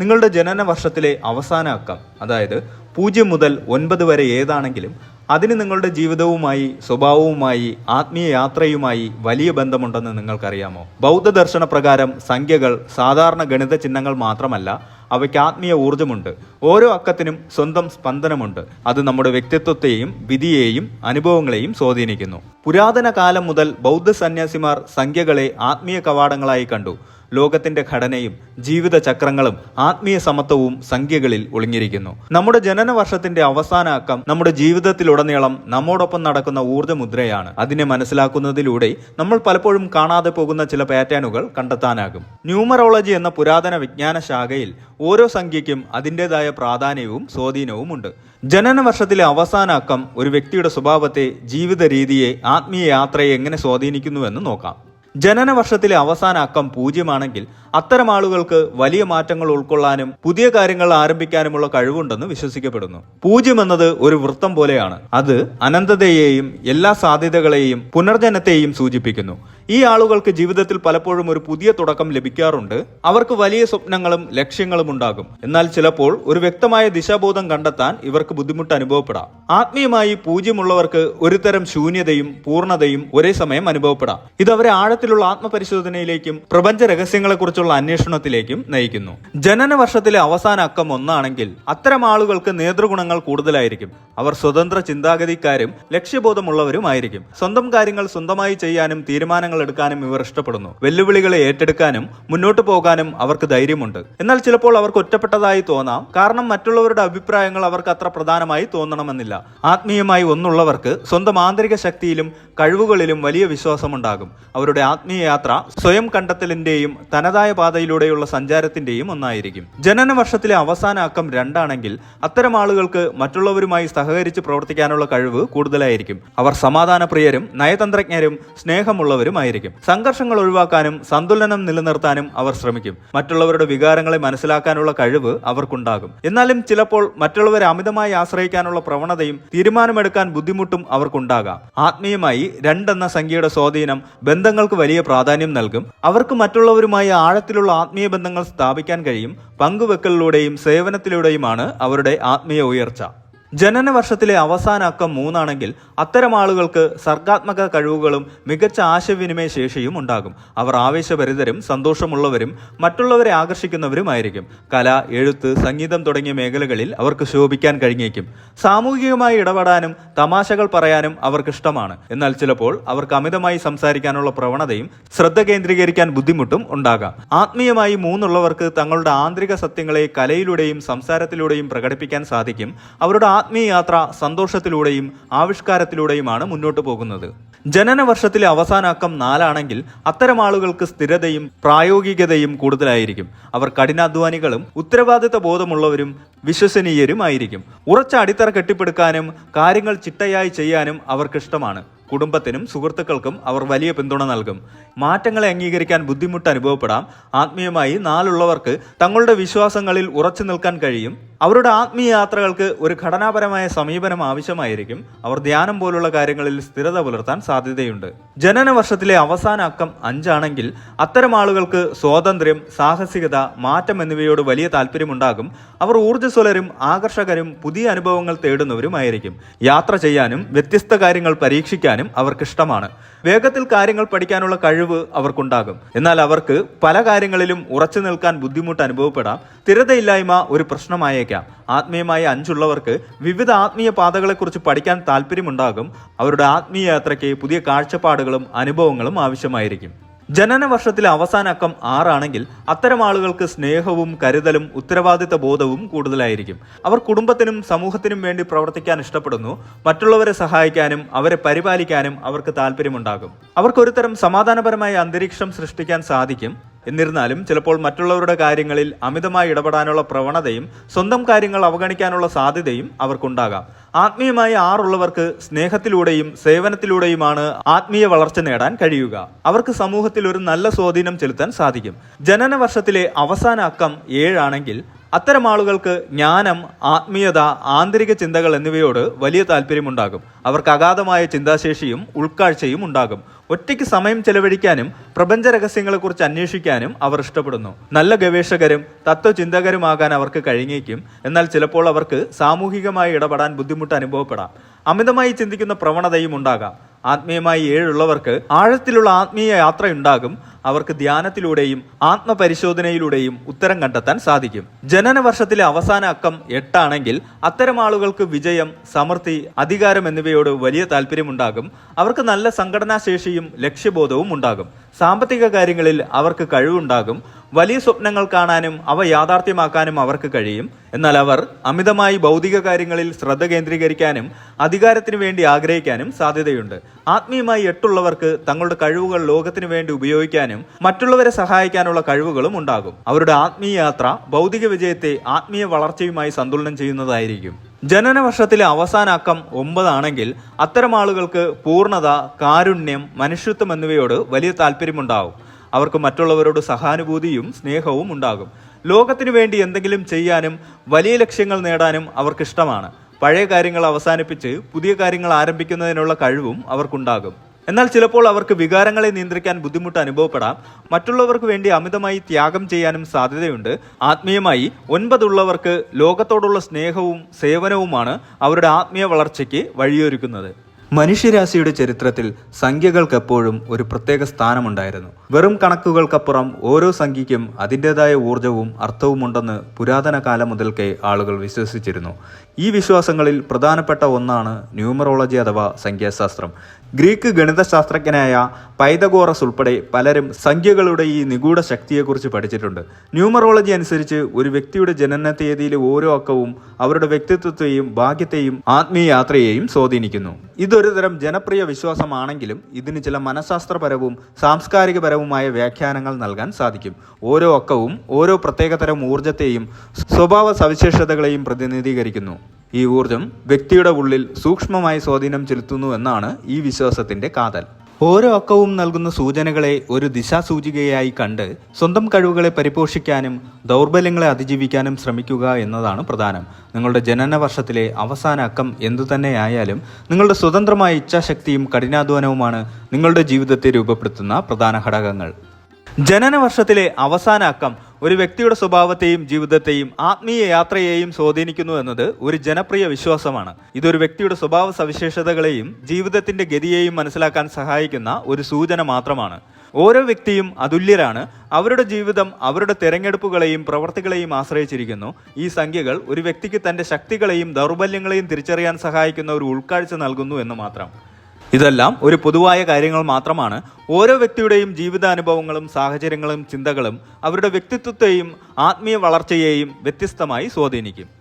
നിങ്ങളുടെ ജനന വർഷത്തിലെ അവസാന അക്കം അതായത് പൂജ്യം മുതൽ ഒൻപത് വരെ ഏതാണെങ്കിലും അതിന് നിങ്ങളുടെ ജീവിതവുമായി സ്വഭാവവുമായി ആത്മീയ യാത്രയുമായി വലിയ ബന്ധമുണ്ടെന്ന് നിങ്ങൾക്കറിയാമോ? ബൗദ്ധ ദർശന പ്രകാരം സംഖ്യകൾ സാധാരണ ഗണിത ചിഹ്നങ്ങൾ മാത്രമല്ല അവയ്ക്ക് ആത്മീയ ഊർജമുണ്ട് ഓരോ അക്കത്തിനും സ്വന്തം സ്പന്ദനമുണ്ട്. അത് നമ്മുടെ വ്യക്തിത്വത്തെയും വിധിയെയും അനുഭവങ്ങളെയും സ്വാധീനിക്കുന്നു. പുരാതന കാലം മുതൽ ബൗദ്ധ സന്യാസിമാർ സംഖ്യകളെ ആത്മീയ കവാടങ്ങളായി കണ്ടു. ലോകത്തിന്റെ ഘടനയും ജീവിത ചക്രങ്ങളും ആത്മീയ സമത്വവും സംഖ്യകളിൽ ഒളിഞ്ഞിരിക്കുന്നു. നമ്മുടെ ജനന വർഷത്തിന്റെ അവസാന അക്കം നമ്മുടെ ജീവിതത്തിലുടനീളം നമ്മോടൊപ്പം നടക്കുന്ന ഊർജമുദ്രയാണ് അതിനെ മനസ്സിലാക്കുന്നതിലൂടെ നമ്മൾ പലപ്പോഴും കാണാതെ പോകുന്ന ചില പാറ്റേണുകൾ കണ്ടെത്താനാകും. ന്യൂമറോളജി എന്ന പുരാതന വിജ്ഞാന ശാഖയിൽ ഓരോ സംഖ്യയ്ക്കും അതിന്റെതായ പ്രാധാന്യവും സ്വാധീനവും ഉണ്ട് ജനന വർഷത്തിലെ അവസാന അക്കം ഒരു വ്യക്തിയുടെ സ്വഭാവത്തെ ജീവിത രീതിയെ ആത്മീയ യാത്രയെ എങ്ങനെ സ്വാധീനിക്കുന്നുവെന്ന് നോക്കാം. ജനന വർഷത്തിലെ അവസാന അക്കം പൂജ്യമാണെങ്കിൽ അത്തരം ആളുകൾക്ക് വലിയ മാറ്റങ്ങൾ ഉൾക്കൊള്ളാനും പുതിയ കാര്യങ്ങൾ ആരംഭിക്കാനുമുള്ള കഴിവുണ്ടെന്ന് വിശ്വസിക്കപ്പെടുന്നു. പൂജ്യം എന്നത് ഒരു വൃത്തം പോലെയാണ്. അത് അനന്തതയെയും എല്ലാ സാധ്യതകളെയും പുനർജനത്തെയും സൂചിപ്പിക്കുന്നു. ഈ ആളുകൾക്ക് ജീവിതത്തിൽ പലപ്പോഴും ഒരു പുതിയ തുടക്കം ലഭിക്കാറുണ്ട്. അവർക്ക് വലിയ സ്വപ്നങ്ങളും ലക്ഷ്യങ്ങളും ഉണ്ടാകും. എന്നാൽ ചിലപ്പോൾ ഒരു വ്യക്തമായ ദിശാബോധം കണ്ടെത്താൻ ഇവർക്ക് ബുദ്ധിമുട്ട് അനുഭവപ്പെടാം. ആത്മീയമായി പൂജ്യമുള്ളവർക്ക് ഒരുതരം ശൂന്യതയും പൂർണതയും ഒരേ സമയം അനുഭവപ്പെടാം. ഇത് അവരെ ആഴത്തിലുള്ള ആത്മപരിശോധനയിലേക്കും പ്രപഞ്ച രഹസ്യങ്ങളെക്കുറിച്ചുള്ള അന്വേഷണത്തിലേക്കും നയിക്കുന്നു. ജനന വർഷത്തിലെ അവസാന അക്കം ഒന്നാണെങ്കിൽ അത്തരം ആളുകൾക്ക് നേതൃഗുണങ്ങൾ കൂടുതലായിരിക്കും. അവർ സ്വതന്ത്ര ചിന്താഗതിക്കാരും ലക്ഷ്യബോധമുള്ളവരുമായിരിക്കും. സ്വന്തം കാര്യങ്ങൾ സ്വന്തമായി ചെയ്യാനും തീരുമാനങ്ങൾ എടുക്കാനും ഇവർ ഇഷ്ടപ്പെടുന്നു. വെല്ലുവിളികളെ ഏറ്റെടുക്കാനും മുന്നോട്ട് പോകാനും അവർക്ക് ധൈര്യമുണ്ട്. എന്നാൽ ചിലപ്പോൾ അവർക്ക് ഒറ്റപ്പെട്ടതായി തോന്നാം. കാരണം മറ്റുള്ളവരുടെ അഭിപ്രായങ്ങൾ അവർക്ക് അത്ര പ്രധാനമായി തോന്നണമെന്നില്ല. ആത്മീയമായി ഒന്നുള്ളവർക്ക് സ്വന്തം ആന്തരിക ശക്തിയിലും കഴിവുകളിലും വലിയ വിശ്വാസമുണ്ടാകും. അവരുടെ ആത്മീയ യാത്ര സ്വയം കണ്ടെത്തലിന്റെയും തനതായ പാതയിലൂടെയുള്ള സഞ്ചാരത്തിന്റെയും ഒന്നായിരിക്കും. ജനന വർഷത്തിലെ അവസാന അക്കം രണ്ടാണെങ്കിൽ അത്തരം ആളുകൾക്ക് മറ്റുള്ളവരുമായി സഹകരിച്ച് പ്രവർത്തിക്കാനുള്ള കഴിവ് കൂടുതലായിരിക്കും. അവർ സമാധാനപ്രിയരും നയതന്ത്രജ്ഞരും സ്നേഹമുള്ളവരുമായിരിക്കും. സംഘർഷങ്ങൾ ഒഴിവാക്കാനും സന്തുലനം നിലനിർത്താനും അവർ ശ്രമിക്കും. മറ്റുള്ളവരുടെ വികാരങ്ങളെ മനസ്സിലാക്കാനുള്ള കഴിവ് അവർക്കുണ്ടാകും. എന്നാലും ചിലപ്പോൾ മറ്റുള്ളവരെ അമിതമായി ആശ്രയിക്കാനുള്ള പ്രവണതയും തീരുമാനമെടുക്കാൻ ബുദ്ധിമുട്ടും അവർക്കുണ്ടാകാം. ആത്മീയമായി രണ്ടെന്ന സംഖ്യയുടെ സ്വാധീനം ബന്ധങ്ങൾക്ക് വലിയ പ്രാധാന്യം നൽകും. അവർക്ക് മറ്റുള്ളവരുമായി ആഴത്തിലുള്ള ആത്മീയ ബന്ധങ്ങൾ സ്ഥാപിക്കാൻ കഴിയും. പങ്കുവെക്കലിലൂടെയും സേവനത്തിലൂടെയുമാണ് അവരുടെ ആത്മീയ ഉയർച്ച. ജനന വർഷത്തിലെ അവസാന അക്കം മൂന്നാണെങ്കിൽ അത്തരം ആളുകൾക്ക് സർഗാത്മക കഴിവുകളും മികച്ച ആശയവിനിമയ ശേഷിയും ഉണ്ടാകും. അവർ ആവേശഭരിതരും സന്തോഷമുള്ളവരും മറ്റുള്ളവരെ ആകർഷിക്കുന്നവരുമായിരിക്കും. കല എഴുത്ത് സംഗീതം തുടങ്ങിയ മേഖലകളിൽ അവർക്ക് ശോഭിക്കാൻ കഴിഞ്ഞേക്കും. സാമൂഹികമായി ഇടപെടാനും തമാശകൾ പറയാനും അവർക്ക് ഇഷ്ടമാണ്. എന്നാൽ ചിലപ്പോൾ അവർക്ക് അമിതമായി സംസാരിക്കാനുള്ള പ്രവണതയും ശ്രദ്ധ കേന്ദ്രീകരിക്കാൻ ബുദ്ധിമുട്ടും ഉണ്ടാകാം. ആത്മീയമായി മൂന്നുള്ളവർക്ക് തങ്ങളുടെ ആന്തരിക സത്യങ്ങളെ കലയിലൂടെയും സംസാരത്തിലൂടെയും പ്രകടിപ്പിക്കാൻ സാധിക്കും. അവരുടെ ആത്മീയ യാത്ര സന്തോഷത്തിലൂടെയും ആവിഷ്കാരത്തിലൂടെയുമാണ് മുന്നോട്ട് പോകുന്നത്. ജനന വർഷത്തിലെ അവസാന അക്കം നാലാണെങ്കിൽ അത്തരം ആളുകൾക്ക് സ്ഥിരതയും പ്രായോഗികതയും കൂടുതലായിരിക്കും. അവർ കഠിനാധ്വാനികളും ഉത്തരവാദിത്ത ബോധമുള്ളവരും വിശ്വസനീയരും ആയിരിക്കും ഉറച്ച അടിത്തറ കെട്ടിപ്പടുക്കാനും കാര്യങ്ങൾ ചിട്ടയായി ചെയ്യാനും അവർക്കിഷ്ടമാണ്. കുടുംബത്തിനും സുഹൃത്തുക്കൾക്കും അവർ വലിയ പിന്തുണ നൽകും. മാറ്റങ്ങളെ അംഗീകരിക്കാൻ ബുദ്ധിമുട്ട് അനുഭവപ്പെടാം. ആത്മീയമായി നാലുള്ളവർക്ക് തങ്ങളുടെ വിശ്വാസങ്ങളിൽ ഉറച്ചു നിൽക്കാൻ കഴിയും. അവരുടെ ആത്മീയ യാത്രകൾക്ക് ഒരു ഘടനാപരമായ സമീപനം ആവശ്യമായിരിക്കും. അവർ ധ്യാനം പോലുള്ള കാര്യങ്ങളിൽ സ്ഥിരത പുലർത്താൻ സാധ്യതയുണ്ട്. ജനന വർഷത്തിലെ അവസാന അക്കം അഞ്ചാണെങ്കിൽ അത്തരം ആളുകൾക്ക് സ്വാതന്ത്ര്യം സാഹസികത മാറ്റം എന്നിവയോട് വലിയ താല്പര്യമുണ്ടാകും. അവർ ഊർജസ്വലരും ആകർഷകരും പുതിയ അനുഭവങ്ങൾ തേടുന്നവരുമായിരിക്കും. യാത്ര ചെയ്യാനും വ്യത്യസ്ത കാര്യങ്ങൾ പരീക്ഷിക്കാനും അവർക്കിഷ്ടമാണ് വേഗത്തിൽ കാര്യങ്ങൾ പഠിക്കാനുള്ള കഴിവ് അവർക്കുണ്ടാകും. എന്നാൽ അവർക്ക് പല കാര്യങ്ങളിലും ഉറച്ചു നിൽക്കാൻ ബുദ്ധിമുട്ട് അനുഭവപ്പെടാം. സ്ഥിരതയില്ലായ്മ ഒരു പ്രശ്നമായേക്കാം. ആത്മീയമായ അഞ്ചുള്ളവർക്ക് വിവിധ ആത്മീയ പാതകളെക്കുറിച്ച് പഠിക്കാൻ താല്പര്യമുണ്ടാകും. അവരുടെ ആത്മീയ യാത്രയ്ക്ക് പുതിയ കാഴ്ചപ്പാടുകളും അനുഭവങ്ങളും ആവശ്യമായിരിക്കും. ജനന വർഷത്തിലെ അവസാന അക്കം ആറാണെങ്കിൽ അത്തരം ആളുകൾക്ക് സ്നേഹവും കരുതലും ഉത്തരവാദിത്ത ബോധവും കൂടുതലായിരിക്കും. അവർ കുടുംബത്തിനും സമൂഹത്തിനും വേണ്ടി പ്രവർത്തിക്കാൻ ഇഷ്ടപ്പെടുന്നു. മറ്റുള്ളവരെ സഹായിക്കാനും അവരെ പരിപാലിക്കാനും അവർക്ക് താല്പര്യമുണ്ടാകും. അവർക്ക് ഒരുതരം സമാധാനപരമായ അന്തരീക്ഷം സൃഷ്ടിക്കാൻ സാധിക്കും. എന്നിരുന്നാലും ചിലപ്പോൾ മറ്റുള്ളവരുടെ കാര്യങ്ങളിൽ അമിതമായി ഇടപെടാനുള്ള പ്രവണതയും സ്വന്തം കാര്യങ്ങൾ അവഗണിക്കാനുള്ള സാധ്യതയും അവർക്കുണ്ടാകാം. ആത്മീയമായി ആറുള്ളവർക്ക് സ്നേഹത്തിലൂടെയും സേവനത്തിലൂടെയുമാണ് ആത്മീയ വളർച്ച നേടാൻ കഴിയുക. അവർക്ക് സമൂഹത്തിൽ ഒരു നല്ല സ്വാധീനം ചെലുത്താൻ സാധിക്കും. ജനന വർഷത്തിലെ അവസാന അക്കം ഏഴാണെങ്കിൽ അത്തരം ആളുകൾക്ക് ജ്ഞാനം ആത്മീയത ആന്തരിക ചിന്തകൾ എന്നിവയോട് വലിയ താല്പര്യമുണ്ടാകും. അവർക്ക് അഗാധമായ ചിന്താശേഷിയും ഉൾക്കാഴ്ചയും ഉണ്ടാകും. ഒറ്റയ്ക്ക് സമയം ചെലവഴിക്കാനും പ്രപഞ്ച രഹസ്യങ്ങളെക്കുറിച്ച് അന്വേഷിക്കാനും അവർ ഇഷ്ടപ്പെടുന്നു. നല്ല ഗവേഷകരും തത്വചിന്തകരുമാകാൻ അവർക്ക് കഴിഞ്ഞേക്കും എന്നാൽ ചിലപ്പോൾ അവർക്ക് സാമൂഹികമായി ഇടപെടാൻ ബുദ്ധിമുട്ട് അനുഭവപ്പെടാം. അമിതമായി ചിന്തിക്കുന്ന പ്രവണതയും ഉണ്ടാകാം. ആത്മീയമായി ഏഴുള്ളവർക്ക് ആഴത്തിലുള്ള ആത്മീയ യാത്രയുണ്ടാകും. അവർക്ക് ധ്യാനത്തിലൂടെയും ആത്മപരിശോധനയിലൂടെയും ഉത്തരം കണ്ടെത്താൻ സാധിക്കും. ജനന വർഷത്തിലെ അവസാന അക്കം എട്ടാണെങ്കിൽ അത്തരം ആളുകൾക്ക് വിജയം സമൃദ്ധി അധികാരം എന്നിവയോട് വലിയ താല്പര്യമുണ്ടാകും. അവർക്ക് നല്ല സംഘടനാ ശേഷിയും ലക്ഷ്യബോധവും ഉണ്ടാകും. സാമ്പത്തിക കാര്യങ്ങളിൽ അവർക്ക് കഴിവുണ്ടാകും. വലിയ സ്വപ്നങ്ങൾ കാണാനും അവ യാഥാർത്ഥ്യമാക്കാനും അവർക്ക് കഴിയും. എന്നാൽ അവർ അമിതമായി ഭൗതിക കാര്യങ്ങളിൽ ശ്രദ്ധ കേന്ദ്രീകരിക്കാനും അധികാരത്തിനു വേണ്ടി ആഗ്രഹിക്കാനും സാധ്യതയുണ്ട്. ആത്മീയമായി എട്ടുള്ളവർക്ക് തങ്ങളുടെ കഴിവുകൾ ലോകത്തിനു വേണ്ടി ഉപയോഗിക്കാനും മറ്റുള്ളവരെ സഹായിക്കാനുള്ള കഴിവുകളും ഉണ്ടാകും. അവരുടെ ആത്മീയ യാത്ര ഭൗതിക വിജയത്തെ ആത്മീയ വളർച്ചയുമായി സന്തുലനം ചെയ്യുന്നതായിരിക്കും. ജനന വർഷത്തിലെ അവസാന അക്കം ഒമ്പതാണെങ്കിൽ അത്തരം ആളുകൾക്ക് പൂർണത കാരുണ്യം മനുഷ്യത്വം എന്നിവയോട് വലിയ താല്പര്യമുണ്ടാവും. അവർക്ക് മറ്റുള്ളവരോട് സഹാനുഭൂതിയും സ്നേഹവും ഉണ്ടാകും. ലോകത്തിനു വേണ്ടി എന്തെങ്കിലും ചെയ്യാനും വലിയ ലക്ഷ്യങ്ങൾ നേടാനും അവർക്കിഷ്ടമാണ്. പഴയ കാര്യങ്ങൾ അവസാനിപ്പിച്ച് പുതിയ കാര്യങ്ങൾ ആരംഭിക്കുന്നതിനുള്ള കഴിവും അവർക്കുണ്ടാകും. എന്നാൽ ചിലപ്പോൾ അവർക്ക് വികാരങ്ങളെ നിയന്ത്രിക്കാൻ ബുദ്ധിമുട്ട് അനുഭവപ്പെടാം. മറ്റുള്ളവർക്ക് വേണ്ടി അമിതമായി ത്യാഗം ചെയ്യാനും സാധ്യതയുണ്ട്. ആത്മീയമായി ഒൻപതുള്ളവർക്ക് ലോകത്തോടുള്ള സ്നേഹവും സേവനവുമാണ് അവരുടെ ആത്മീയ വളർച്ചയ്ക്ക് വഴിയൊരുക്കുന്നത്. മനുഷ്യരാശിയുടെ ചരിത്രത്തിൽ സംഖ്യകൾക്കെപ്പോഴും ഒരു പ്രത്യേക സ്ഥാനമുണ്ടായിരുന്നു. വെറും കണക്കുകൾക്കപ്പുറം ഓരോ സംഖ്യയ്ക്കും അതിന്റെതായ ഊർജവും അർത്ഥവുമുണ്ടെന്ന് പുരാതന കാലം മുതൽക്കേ ആളുകൾ വിശ്വസിച്ചിരുന്നു. ഈ വിശ്വാസങ്ങളിൽ പ്രധാനപ്പെട്ട ഒന്നാണ് ന്യൂമറോളജി അഥവാ സംഖ്യാശാസ്ത്രം. ഗ്രീക്ക് ഗണിതശാസ്ത്രജ്ഞനായ പൈതഗോറസ് ഉൾപ്പെടെ പലരും സംഖ്യകളുടെ ഈ നിഗൂഢ ശക്തിയെക്കുറിച്ച് പഠിച്ചിട്ടുണ്ട്. ന്യൂമറോളജി അനുസരിച്ച് ഒരു വ്യക്തിയുടെ ജനന തീയതിയിലെ ഓരോ അക്കവും അവരുടെ വ്യക്തിത്വത്തെയും ഭാഗ്യത്തെയും ആത്മീയ യാത്രയെയും സ്വാധീനിക്കുന്നു. ഇതൊരു തരം ജനപ്രിയ വിശ്വാസമാണെങ്കിലും ഇതിന് ചില മനഃശാസ്ത്രപരവും സാംസ്കാരികപരവുമായ വ്യാഖ്യാനങ്ങൾ നൽകാൻ സാധിക്കും. ഓരോ അക്കവും ഓരോ പ്രത്യേകതരം ഊർജത്തെയും സ്വഭാവ സവിശേഷതകളെയും പ്രതിനിധീകരിക്കുന്നു. ഈ ഊർജം വ്യക്തിയുടെ ഉള്ളിൽ സൂക്ഷ്മമായി സ്വാധീനം ചെലുത്തുന്നു എന്നാണ് ഈ വിശ്വാസത്തിന്റെ കാതൽ. ഓരോ അക്കവും നൽകുന്ന സൂചനകളെ ഒരു ദിശാസൂചികയായി കണ്ട് സ്വന്തം കഴിവുകളെ പരിപോഷിക്കാനും ദൗർബല്യങ്ങളെ അതിജീവിക്കാനും ശ്രമിക്കുക എന്നതാണ് പ്രധാനം. നിങ്ങളുടെ ജനന വർഷത്തിലെ അവസാന അക്കം എന്തുതന്നെയായാലും നിങ്ങളുടെ സ്വതന്ത്രമായ ഇച്ഛാശക്തിയും കഠിനാധ്വാനവുമാണ് നിങ്ങളുടെ ജീവിതത്തെ രൂപപ്പെടുത്തുന്ന പ്രധാന ഘടകങ്ങൾ. ജനന വർഷത്തിലെ അവസാന അക്കം ഒരു വ്യക്തിയുടെ സ്വഭാവത്തെയും ജീവിതത്തെയും ആത്മീയ യാത്രയെയും സ്വാധീനിക്കുന്നു എന്നത് ഒരു ജനപ്രിയ വിശ്വാസമാണ്. ഇതൊരു വ്യക്തിയുടെ സ്വഭാവ സവിശേഷതകളെയും ജീവിതത്തിന്റെ ഗതിയെയും മനസ്സിലാക്കാൻ സഹായിക്കുന്ന ഒരു സൂചന മാത്രമാണ്. ഓരോ വ്യക്തിയും അതുല്യരാണ്. അവരുടെ ജീവിതം അവരുടെ തിരഞ്ഞെടുപ്പുകളെയും പ്രവർത്തികളെയും ആശ്രയിച്ചിരിക്കുന്നു. ഈ സംഖ്യകൾ ഒരു വ്യക്തിക്ക് തന്റെ ശക്തികളെയും ദൗർബല്യങ്ങളെയും തിരിച്ചറിയാൻ സഹായിക്കുന്ന ഒരു ഉൾക്കാഴ്ച നൽകുന്നു എന്ന് മാത്രം. ഇതെല്ലാം ഒരു പൊതുവായ കാര്യങ്ങൾ മാത്രമാണ്. ഓരോ വ്യക്തിയുടെയും ജീവിതാനുഭവങ്ങളും സാഹചര്യങ്ങളും ചിന്തകളും അവരുടെ വ്യക്തിത്വത്തെയും ആത്മീയ വളർച്ചയെയും വ്യത്യസ്തമായി സ്വാധീനിക്കും.